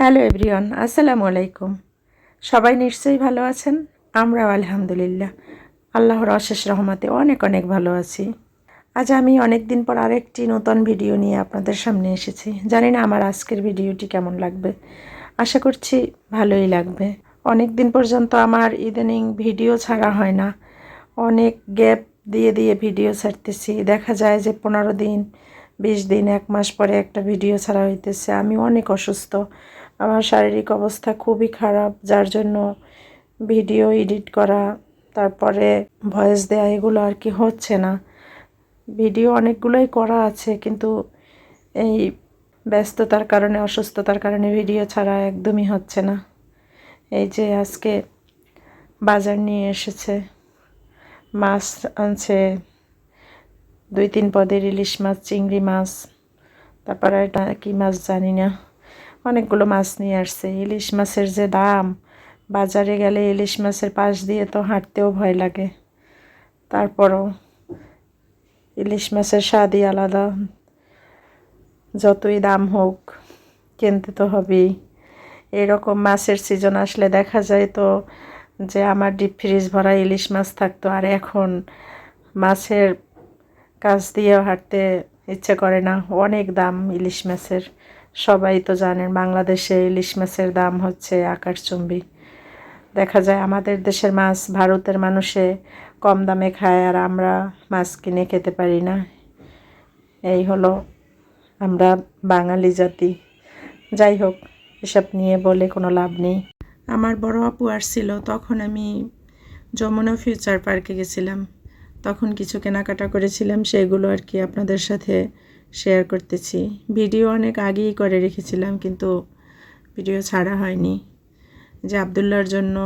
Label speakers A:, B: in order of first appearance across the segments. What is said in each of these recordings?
A: Hello everyone, আসসালামু আলাইকুম। সবাই নিশ্চয়ই ভালো আছেন? আমরাও আলহামদুলিল্লাহ। আল্লাহর অশেষ রহমতে অনেক অনেক ভালো আছি। আজ আমি অনেক দিন পর আরেকটি নতুন ভিডিও নিয়ে আপনাদের সামনে এসেছি। জানি না আমার আজকের ভিডিওটি কেমন লাগবে। আশা করছি ভালোই লাগবে। অনেক দিন পর্যন্ত আমার ইদানিং ভিডিও ছাড়া হয় না। অনেক গ্যাপ দিয়ে দিয়ে ভিডিও ছাড়তেছি। দেখা যায় যে পনেরো দিন, বিশ দিন, এক মাস পরে একটা ভিডিও ছাড়া হইতেছে। আমি অনেক অসুস্থ। আমার শারীরিক অবস্থা খুবই খারাপ, যার জন্য ভিডিও এডিট করা, তারপরে ভয়েস দেওয়া এগুলো আর কি হচ্ছে না। ভিডিও অনেকগুলোই করা আছে, কিন্তু এই ব্যস্ততার কারণে, অসুস্থতার কারণে ভিডিও ছাড়া একদমই হচ্ছে না। এই যে আজকে বাজার নিয়ে এসেছে, মাছ আনছে, দুই তিন পদের ইলিশ মাছ, চিংড়ি মাছ, তারপরে এটা কী মাছ জানি না। অনেকগুলো মাছ নিয়ে আসছে। ইলিশ মাছের যে দাম, বাজারে গেলে ইলিশ মাছের পাশ দিয়ে তো হাঁটতেও ভয় লাগে। তারপরও ইলিশ মাছের স্বাদই আলাদা। যতই দাম হোক, কিনতে তো হবেই। এরকম মাছের সিজন আসলে দেখা যায় তো যে আমার ডিপ ফ্রিজ ভরা ইলিশ মাছ থাকতো আর এখন মাছের কাছ দিয়েও হাঁটতে ইচ্ছে করে না। অনেক দাম ইলিশ মাছের। সবাই তো জানেন, বাংলাদেশে ইলিশ মাছের দাম হচ্ছে আকাশচুম্বী। দেখা যায় আমাদের দেশের মাছ ভারতের মানুষে কম দামে খায় আর আমরা মাছ কিনে খেতে পারি না। এই হলো আমরা বাঙালি জাতি। যাই হোক, এসব নিয়ে বলে কোনো লাভ নেই। আমার বড় আপু আসছিল, তখন আমি যমুনা ফিউচার পার্কে গেছিলাম। তখন কিছু কেনাকাটা করেছিলাম, সেগুলো আর কি আপনাদের সাথে শেয়ার করতেছি। ভিডিও অনেক আগেই করে রেখেছিলাম, কিন্তু ভিডিও ছাড়া হয়নি। যে আবদুল্লার জন্য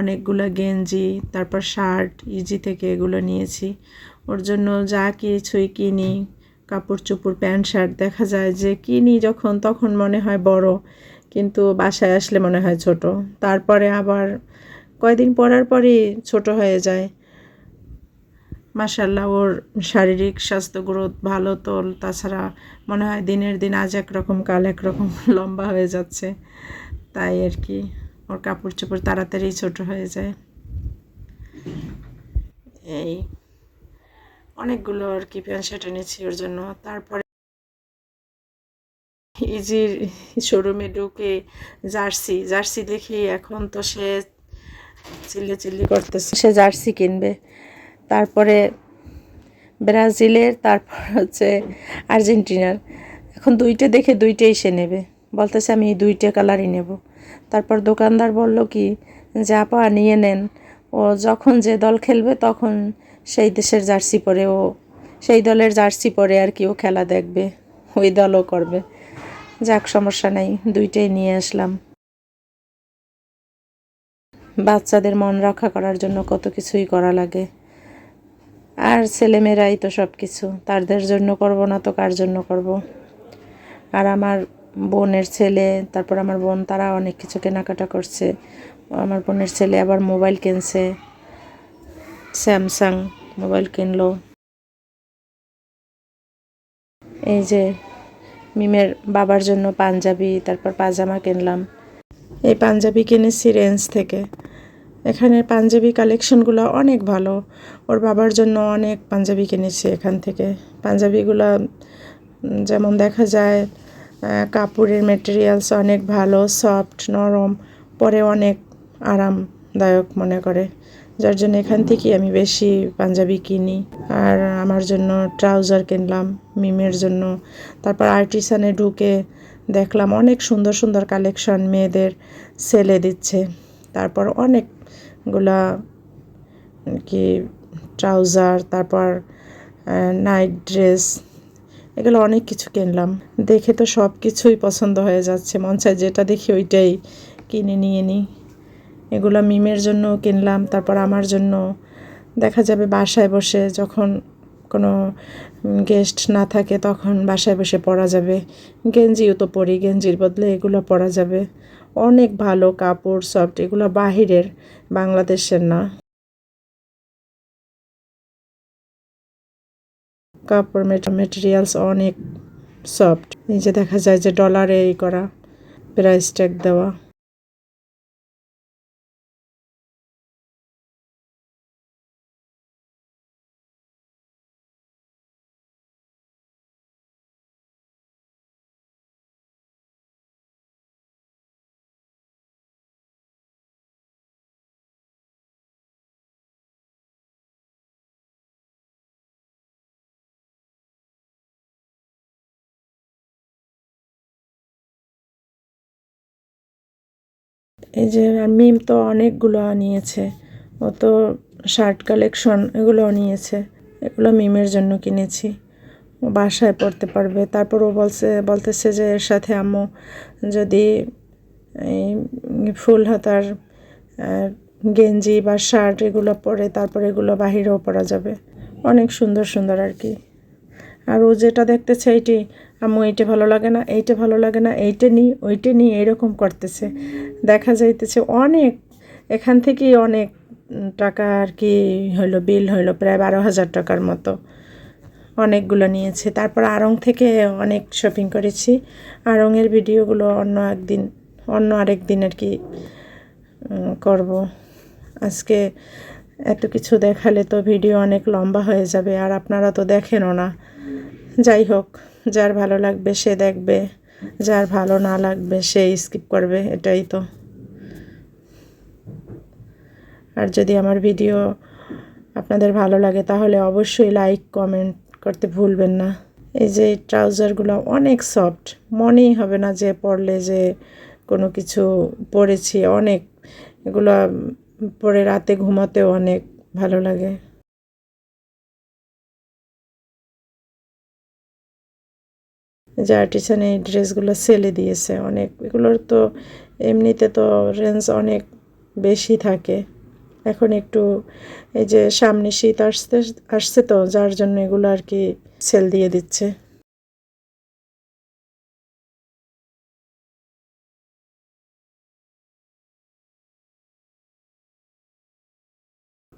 A: অনেকগুলো গেঞ্জি, তারপর শার্ট ইজি থেকে এগুলো নিয়েছি। ওর জন্য যা কিছুই কিনি কাপড় চোপড় প্যান্ট শার্ট দেখা যায় যে কিনি যখন, তখন মনে হয় বড়, কিন্তু বাসায় আসলে মনে হয় ছোট। তারপরে আবার কয়দিন পরার পরই ছোট হয়ে যায়। মাসাল্লাহ ওর শারীরিক স্বাস্থ্য গ্রোথ ভালো তোল তাছাড়া মনে হয় দিনের দিন আজ একরকম, কাল একরকম লম্বা হয়ে যাচ্ছে। তাই আর কি, ওর কাপড় চোপড় তাড়াতাড়ি ছোট হয়ে যায়। এই, অনেকগুলো আর কি প্যান্ট শার্ট এনেছি ওর জন্য। তারপরে ইজির শোরুমে ঢুকে জার্সি জার্সি দেখি এখন তো সে চিল্লি চিল্লি করতেছে। সে জার্সি কিনবে। তারপরে ব্রাজিলের, তারপর হচ্ছে আর্জেন্টিনার। এখন দুইটা দেখে দুইটাই সে নেবে। বলতেছে, আমি দুইটা কালারই নেব। তারপর দোকানদার বলল কি, যে আপা, নিয়ে নেন। ও যখন যে দল খেলবে তখন সেই দেশের জার্সি পরে ও, সেই দলের জার্সি পরে আর কি ও খেলা দেখবে, ওই দলও করবে। যাক, সমস্যা নাই, দুইটাই নিয়ে আসলাম। বাচ্চাদের মন রক্ষা করার জন্য কত কিছুই করা লাগে। আর ছেলেমেয়েরাই তো সব কিছু তাদের জন্য করব না তো কার জন্য করব? আর আমার বোনের ছেলে, তারপর আমার বোন, তারা অনেক কিছু কেনাকাটা করছে। আমার বোনের ছেলে আবার মোবাইল কিনছে, স্যামসাং মোবাইল কিনলো। এই যে মিমের বাবার জন্য পাঞ্জাবি, তারপর পাজামা কিনলাম। এই পাঞ্জাবি কিনেছি রেঞ্জ থেকে। এখানে পাঞ্জাবি কালেকশনগুলো অনেক ভালো। ওর বাবার জন্য অনেক পাঞ্জাবি কিনেছি এখান থেকে। পাঞ্জাবিগুলো যেমন দেখা যায় কাপড়ের মেটেরিয়ালস অনেক ভালো সফট নরম, পরে অনেক আরামদায়ক মনে করে। যার জন্য এখান থেকেই আমি বেশি পাঞ্জাবি কিনি। আর আমার জন্য ট্রাউজার কিনলাম মিমের জন্য। তারপর আর্টিসানে ঢুকে দেখলাম অনেক সুন্দর সুন্দর কালেকশন মেয়েদের সেলে দিচ্ছে। তারপর অনেকগুলা কি ট্রাউজার, তারপর নাইট ড্রেস, এগুলো অনেক কিছু কিনলাম। দেখে তো সব কিছুই পছন্দ হয়ে যাচ্ছে। মন চায় যেটা দেখি ওইটাই কিনে নিয়ে নিই। এগুলো মিমের জন্য কিনলাম, তারপর আমার জন্য। দেখা যাবে বাসায় বসে যখন কোনো গেস্ট না থাকে তখন বাসায় বসে পরা যাবে। গেঞ্জিও তো পরি, গেঞ্জির বদলে এগুলো পরা যাবে। অনেক ভালো কাপড় সফট এগুলো বাহিরের, বাংলাদেশের না। কাপড় মেটেরিয়ালস অনেক সফট নিচে দেখা যায় যে ডলারে এই করা প্রাইস ট্যাগ দেওয়া। এই যে মিম তো অনেকগুলো নিয়েছে। ও তো শার্ট কালেকশন এগুলোও নিয়েছে। এগুলো মিমের জন্য কিনেছি। ও বাসায় পড়তে পারবে। তারপর ও বলছে, বলতেছে যে এর সাথে আম্মু যদি এই ফুল হাতার গেঞ্জি বা শার্ট এগুলো পরে, তারপর এগুলো বাহিরেও পরা যাবে। অনেক সুন্দর সুন্দর আর কি। আর ও যেটা দেখতেছে এইটি, আম্মু, এইটা ভালো লাগে না, এইটা ভালো লাগে না, এইটা নিই ওইটা নিই এরকম করতেছে। দেখা যাইতেছে অনেক, এখান থেকেই অনেক টাকা আর কি হইল, বিল হইল, প্রায় বারো হাজার টাকার মতো। অনেকগুলো নিয়েছে। তারপর আড়ং থেকে অনেক শপিং করেছি। আড়ংয়ের ভিডিওগুলো অন্য একদিন, অন্য আরেক দিন আর কি করব। আজকে এত কিছু দেখালে তো ভিডিও অনেক লম্বা হয়ে যাবে, আর আপনারা তো দেখেনও না। যাই হোক, যার ভালো লাগবে সে দেখবে, যার ভালো না লাগবে সে স্কিপ করবে, এটাই তো। আর যদি আমার ভিডিও আপনাদের ভালো লাগে, তাহলে অবশ্যই লাইক কমেন্ট করতে ভুলবেন না। এই যে ট্রাউজারগুলো অনেক সফট মনেই হবে না যে পড়লে যে কোনো কিছু পরেছি, অনেক। এগুলো পরে রাতে ঘুমাতেও অনেক ভালো লাগে। যে আর্টিসান এই ড্রেসগুলো সেলে দিয়েছে অনেক। এগুলোর তো এমনিতে তো রেঞ্জ অনেক বেশি থাকে। এখন একটু এই যে সামনে শীত আসতে, আসছে তো, যার জন্য এগুলো আর কি সেল দিয়ে দিচ্ছে।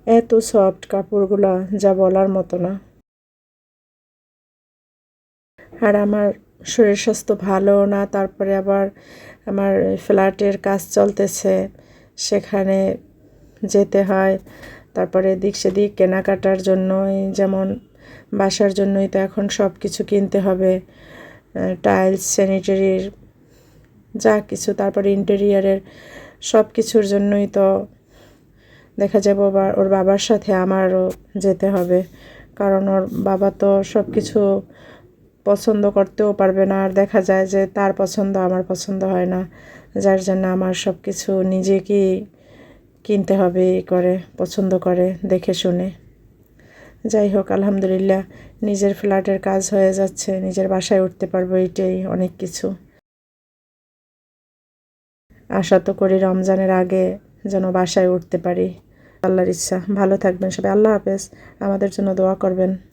A: এত সফট কাপড়গুলো, যা বলার মতো না। আর আমার শরীর স্বাস্থ্য ভালো না, তারপরে আবার আমার ফ্ল্যাটের কাজ চলতেছে, সেখানে যেতে হয়। তারপরে এদিক সেদিক কেনাকাটার জন্যই, যেমন বাসার জন্যই তো এখন সব কিছু কিনতে হবে। টাইলস, স্যানিটারির যা কিছু, তারপরে ইন্টেরিয়ারের সব কিছুর জন্যই তো দেখা যাব ওর বাবার সাথে আমারও যেতে হবে। কারণ ওর বাবা তো সব কিছু পছন্দ করতেও পারবে না। আর দেখা যায় যে তার পছন্দ আমার পছন্দ হয় না। যার জন্য আমার সব কিছু নিজেকেই কিনতে হবে করে, পছন্দ করে, দেখে শুনে। যাই হোক, আলহামদুলিল্লাহ, নিজের ফ্ল্যাটের কাজ হয়ে যাচ্ছে। নিজের বাসায় উঠতে পারব এটাই অনেক কিছু। আশা তো করি রমজানের আগে যেন বাসায় উঠতে পারি। আল্লাহর ইচ্ছা। ভালো থাকবেন সবাই। আল্লাহ হাফেজ। আমাদের জন্য দোয়া করবেন।